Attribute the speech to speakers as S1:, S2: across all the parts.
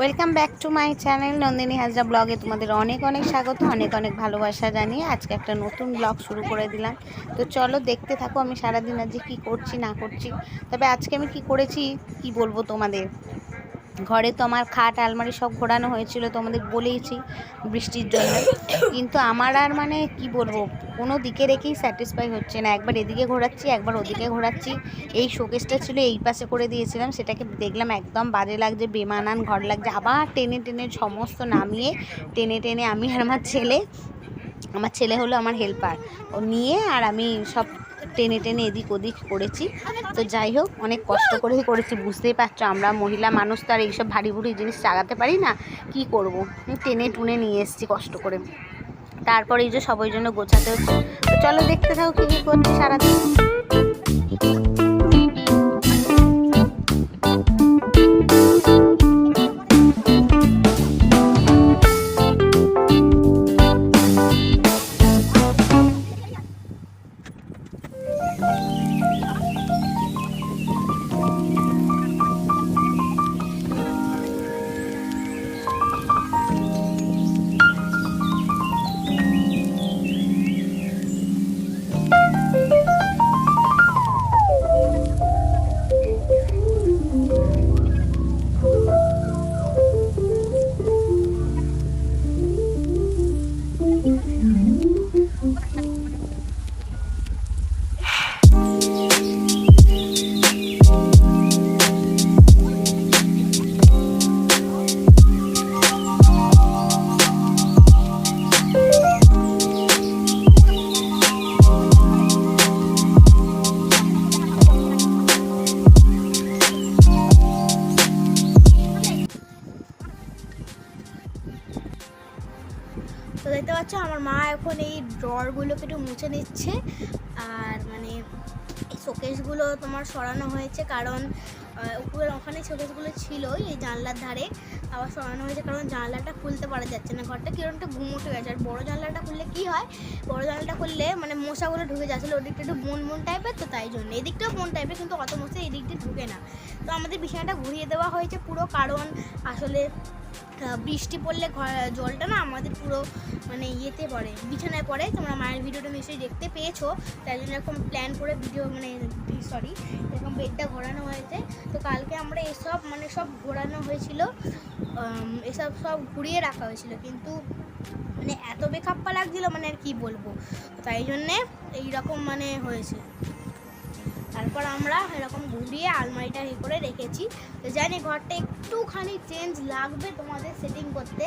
S1: Welcome back to my channel Nandini Hazra ব্লগে তোমাদের অনেক অনেক স্বাগত, অনেক অনেক ভালোবাসা জানিয়ে আজকে একটা নতুন ব্লগ শুরু করে দিলাম। তো চলো দেখতে থাকো আমি সারাদিন আজকে কী করছি, না করছি। তবে আজকে আমি কি করেছি, কি বলব তোমাদের? ঘরে তো আমার খাট, আলমারি সব ঘোরানো হয়েছিল তোমাদের বলেইছি বৃষ্টির জন্য। কিন্তু আমার আর মানে কি বলব, কোনো দিকে রেখেই স্যাটিসফাই হচ্ছে না। একবার এদিকে ঘোরাচ্ছি, একবার ওদিকে ঘোরাচ্ছি। এই শোকেসটা ছিল এই পাশে করে দিয়েছিলাম, সেটাকে দেখলাম একদম বাজে লাগছে, বেমানান ঘর লাগছে। আবার টেনে টেনে সমস্ত নামিয়ে, টেনে টেনে আমি আর আমার ছেলে আমার ছেলে হলো আমার হেল্পার ও নিয়ে আর আমি সব টেনে টেনে এদিক ওদিক করেছি। তো যাই হোক, অনেক কষ্ট করেই করেছি, বুঝতেই পারছ। আমরা মহিলা মানুষ, তো আর এইসব ভারী ভুরি জিনিস চাগাতে পারি না। কি করব? টেনে টুনে নিয়ে এসেছি কষ্ট করে। তারপরে এই যে সবাই জন্য গোছাতে হচ্ছে। তো চলো দেখতে থাকো কি কী করছি সারাদিন।
S2: তো দেখতে পাচ্ছ? আমার মা এখন এই ড্ররগুলোকে একটু মুছে নিচ্ছে। আর মানে এই শোকেসগুলো তোমার সরানো হয়েছে কারণ উপরের ওখানে শোকেসগুলো ছিল, এই জানলার ধারে। আবার সরানো হয়েছে কারণ জানলাটা খুলতে পারা যাচ্ছে না। ঘরটা কিরমটা গুমোটে গেছে। আর বড়ো জানলাটা খুললে কি হয়? বড়ো জানলাটা খুললে মানে মশাগুলো ঢুকে যাচ্ছিল ওদিকটা একটু বন বন টাইপের তো তাই জন্য। এদিকটাও বন টাইপের কিন্তু অত মশা এই দিকটা ঢুকে না। তো আমাদের বিছানাটা ঘুরিয়ে দেওয়া হয়েছে পুরো, কারণ আসলে বৃষ্টি পড়লে জলটা না আমাদের পুরো মানে ইয়েতে পড়ে, বিছানায় পড়ে। তোমরা মায়ের ভিডিওটা নিশ্চয়ই দেখতে পেয়েছ। তাই জন্য এরকম প্ল্যান করে ভিডিও মানে সরি এরকম বেডটা ঘোরানো হয়েছে। তো কালকে আমরা এসব মানে সব ঘোরানো হয়েছিল এসব সব ঘুরিয়ে রাখা হয়েছিল। কিন্তু মানে এত বেকাপ্পা লাগছিল মানে আর কি বলব? তাই জন্যে এইরকম মানে হয়েছে। তারপর আমরা এরকম ঘুরিয়ে আলমারিটা ই করে রেখেছি। তো জানি ঘরটা একটুখানি চেঞ্জ লাগবে তোমাদের সেটিং করতে।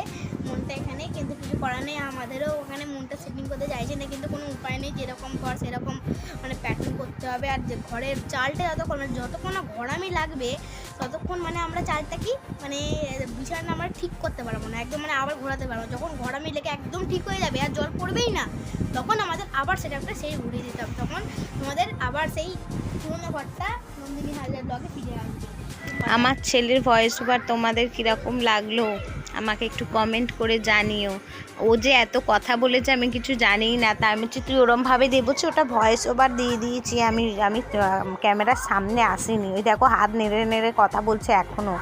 S2: মনটা এখানে কিন্তু কিছু করার নেই, আমাদেরও ওখানে মনটা সেটিং করতে চাইছে না, কিন্তু কোনো উপায় নেই, যেরকম ঘর সেরকম মানে প্যাটার্ন করতে হবে। আর যে ঘরের চালটা যতক্ষণ মানে যতক্ষণ ঘর আমি লাগবে ততক্ষণ মানে আমরা চালটা কি মানে বিছানা আমরা ঠিক করতে পারব না, একদম মানে আবার ঘোরাতে পারব। যখন ঘোরা মিলে একদম ঠিক হয়ে যাবে আর জল পড়বেই না, তখন আমাদের আবার সেটা একটা সেই ঘুরিয়ে দিতে হবে। তখন তোমাদের আবার সেই পুরোনো ঘরটা নন্দিনী হাজার ব্লকে ফিরে আসবে।
S1: আমার ছেলের ভয়েস ওভার তোমাদের কীরকম লাগল? আমাকে একটু কমেন্ট করে জানিও। ও যে এত কথা বলেছে, আমি কিছু জানি না। তা আমি হচ্ছে তুই ওরমভাবে যে ওটা ভয়েস ওভার দিয়ে দিয়েছি। আমি আমি ক্যামেরার সামনে আসিনি। ওই দেখো, হাত নেড়ে নেড়ে কথা বলছে এখনও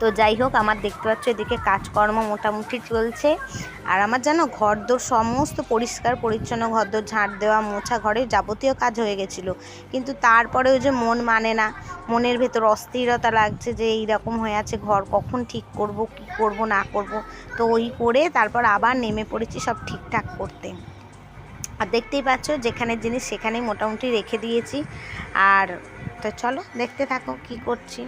S1: তো যাই হোক, আমার দেখতে পাচ্ছ এদিকে কাজকর্ম মোটামুটি চলছে। আর আমার যেন ঘরদোর সমস্ত পরিষ্কার, পরিচ্ছন্ন ঘরদোর ঝাঁট দেওয়া, মোছা ঘরের যাবতীয় কাজ হয়ে গেছিল। কিন্তু তারপরেও যে মন মানে না, মনের ভেতর অস্থিরতা লাগছে যে এই রকম হয়ে আছে ঘর, কখন ঠিক করব, কি করব, না করব। তো ওই করে তারপর আবার নেমে পড়েছি সব ঠিকঠাক করতে। আর দেখতেই পাচ্ছ যেখানে জিনিস সেখানেই মোটামুটি রেখে দিয়েছি। আর তো চলো, দেখতে থাকো কি করছি।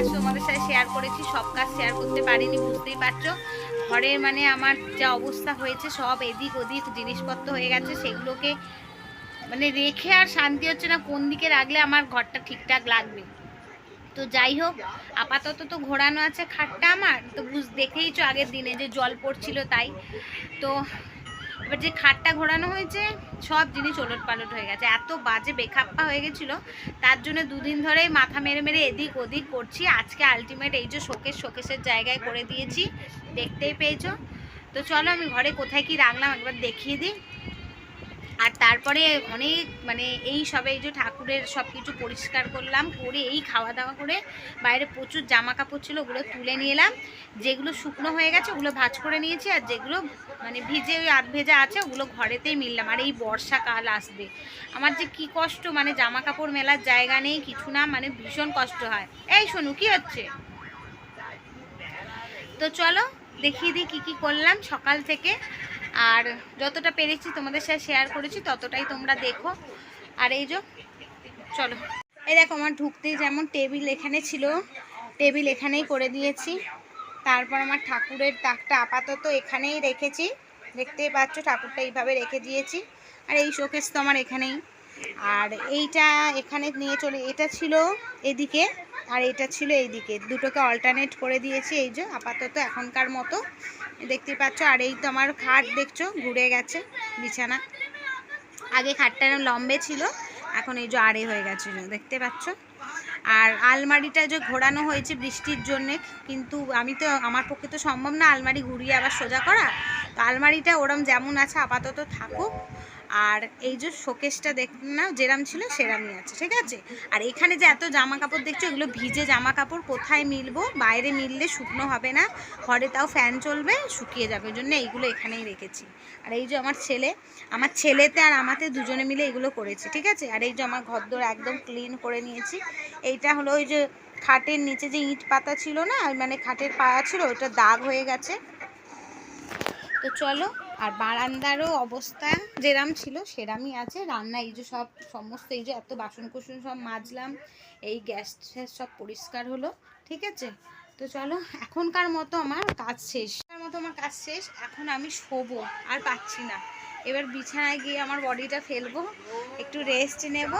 S1: কাজ তোমাদের সাথে শেয়ার করেছি, সব কাজ শেয়ার করতে পারিনি, বুঝতেই পারছ? ঘরের মানে আমার যা অবস্থা হয়েছে, সব এদিক ওদিক জিনিসপত্র হয়ে গেছে, সেগুলোকে মানে রেখে আর শান্তি হচ্ছে না, কোন দিকে রাখলে আমার ঘরটা ঠিকঠাক লাগবে। তো যাই হোক, আপাতত তো ঘোরানো আছে খাটটা আমার, তো বুঝ, দেখেইছো আগের দিনে যে জল পড়ছিল তাই। তো এবার যে খাটটা ঘোরানো হয়েছে, সব জিনিস ওলট পালট হয়ে গেছে। এত বাজে বেখাপ্পা হয়ে গেছিল, তার জন্য দুদিন ধরেই মাথা মেরে মেরে এদিক ওদিক করছি। আজকে আলটিমেট এই যে শোকেস শোকেসের জায়গায় করে দিয়েছি, দেখতেই পেয়েছ। তো চলো আমি ঘরে কোথায় কি রাখলাম একবার দেখিয়ে দিই। আর তারপরে অনেক মানে এই সবে এই যে ঠাকুরের সব কিছু পরিষ্কার করলাম, করে এই খাওয়া দাওয়া করে বাইরে প্রচুর জামা কাপড় ছিল, ওগুলো তুলে নিয়ে এলাম। যেগুলো শুকনো হয়ে গেছে, ওগুলো ভাজ করে নিয়েছি, আর যেগুলো মানে ভিজে ওই আধ ভেজা আছে, ওগুলো ঘরেতেই মিললাম। আর এই বর্ষাকাল আসবে। আমার যে কি কষ্ট মানে জামা কাপড় মেলার জায়গা নেই, কিছু না মানে ভীষণ কষ্ট হয়। এই শোনু কি হচ্ছে? তো চলো, দেখিয়ে দিই কী কী করলাম সকাল থেকে। আর যতটা পেরেছি তোমাদের সাথে শেয়ার করেছি, ততটাই তোমরা দেখো। আর এই যে, চলো। এই দেখো, আমার ঢুকতেই যেমন টেবিল এখানে ছিল, টেবিল এখানেই করে দিয়েছি। তারপর আমার ঠাকুরের তাকটা আপাতত এখানেই রেখেছি। দেখতেই পাচ্ছ, ঠাকুরটা এইভাবে রেখে দিয়েছি। আর এই শোকেস তো আমার এখানেই। আর এইটা এখানে নিয়ে চলে, এটা ছিল এদিকে, আর এটা ছিল এইদিকে। দুটোকে অল্টারনেট করে দিয়েছি, এই যে আপাতত এখনকার মতো। দেখতে পাচ্ছ, আর এই তো আমার খাট দেখছ, ঘুরে গেছে বিছানা। আগে খাটটা লম্বে ছিল, এখন এই যে আড়ে হয়ে গেছিল, দেখতে পাচ্ছ? আর আলমারিটা যে ঘোরানো হয়েছে বৃষ্টির জন্যে, কিন্তু আমি তো, আমার পক্ষে তো সম্ভব না আলমারি ঘুরিয়ে আবার সোজা করা। তো আলমারিটা ওরম যেমন আছে, আপাতত থাকুক। আর এই যে শোকেসটা দেখ, না, যেরাম ছিল সেরামই আছে, ঠিক আছে? আর এখানে যে এত জামা কাপড় দেখছ, এগুলো ভিজে জামা কাপড় কোথায় মিলবো? বাইরে মিললে শুকনো হবে না, ঘরে তাও ফ্যান চলবে, শুকিয়ে যাবে, ওই জন্য এইগুলো এখানেই রেখেছি। আর এই যে আমার ছেলে, আমার ছেলেতে আর আমাতে দুজনে মিলে এগুলো করেছি, ঠিক আছে? আর এই যে আমার ঘরদোর একদম ক্লিন করে নিয়েছি। এইটা হলো ওই যে খাটের নিচে যে ইট পাতা ছিল না মানে খাটের পায়া ছিল, ওটা দাগ হয়ে গেছে। তো চলো আর বারান্দারও অবস্থা যেরাম ছিল, সেরামই আছে। রান্না, এই যে সব সমস্ত, এই যে এত বাসন কুসন সব মাজলাম, এই গ্যাস ট্যাস সব পরিষ্কার হলো, ঠিক আছে? তো চলো, এখনকার মতো আমার কাজ শেষ। মতো আমার কাজ শেষ, এখন আমি শোবো, আর পাচ্ছি না। এবার বিছানায় গিয়ে আমার বডিটা ফেলব, একটু রেস্ট নেব,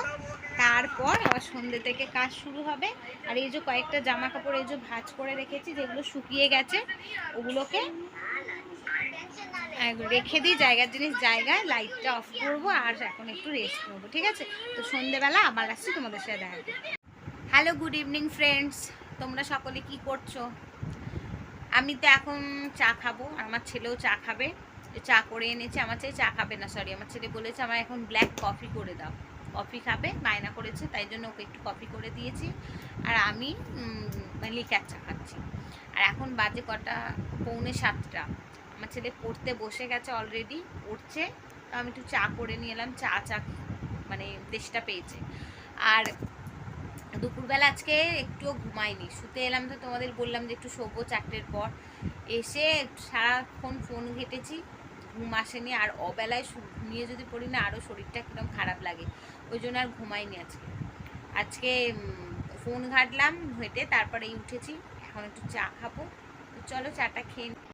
S1: তারপর আবার সন্ধ্যে থেকে কাজ শুরু হবে। আর এই যে কয়েকটা জামা কাপড় এই যে ভাঁজ করে রেখেছি, যেগুলো শুকিয়ে গেছে, ওগুলোকে রেখে দিই জায়গার জিনিস জায়গায় লাইটটা অফ করব আর এখন একটু রেস্ট করব, ঠিক আছে? তো সন্ধেবেলা আবার আসছি তোমাদের সাথে দেখা। হ্যালো গুড ইভিনিং ফ্রেন্ডস তোমরা সকলে কি করছ? আমি তো এখন চা খাব আমার ছেলেও চা খাবে। চা করে এনেছে, আমার ছেলে চা খাবে না সরি আমার ছেলে বলেছে আমার এখন ব্ল্যাক কফি করে দাও। কফি খাবে, বায়না করেছে, তাই জন্য ওকে একটু কফি করে দিয়েছি। আর আমি লিকার চা খাচ্ছি। আর এখন বাজে কটা, পৌনে সাতটা। আমার ছেলে পড়তে বসে গেছে অলরেডি পড়ছে। তো আমি একটু চা করে নিয়ে এলাম, চা চা মানে দেশটা পেয়েছে। আর দুপুরবেলা আজকে একটুও ঘুমাইনি। শুতে এলাম তো তোমাদের বললাম যে একটু শোবো চারটের পর। এসে সারাক্ষণ ফোন ঘেটেছি, ঘুম আসেনি। আর অবেলায় ঘুমিয়ে যদি পড়ি না আরও শরীরটা একদম খারাপ লাগে। ওই জন্য আর ঘুমাইনি আজকে। আজকে ফোন ঘাটলাম, ঘেটে তারপরে উঠেছি। এখন একটু চা খাব। চলো চাটা খেয়ে।